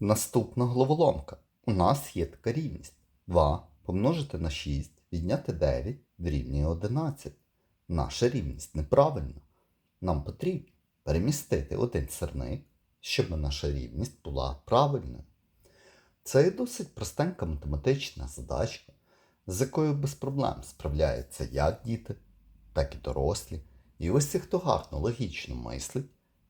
Наступна головоломка. У нас є така рівність. 2 помножити на 6, відняти 9 дорівнює 11. Наша рівність неправильна. Нам потрібно перемістити один сирник, щоб наша рівність була правильною. Це є досить простенька математична задачка, з якою без проблем справляються як діти, так і дорослі. І ось ті, хто гарно логічно мислить,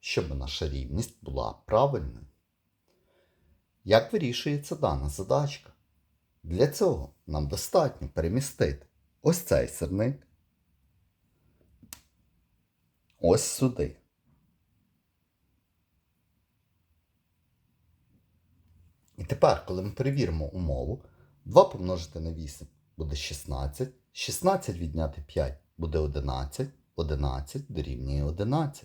щоб наша рівність була правильною. Як вирішується дана задачка? Для цього нам достатньо перемістити ось цей сирник ось сюди. І тепер, коли ми перевіримо умову, 2 помножити на 8 буде 16, 16 відняти 5 буде 11, 11 дорівнює 11.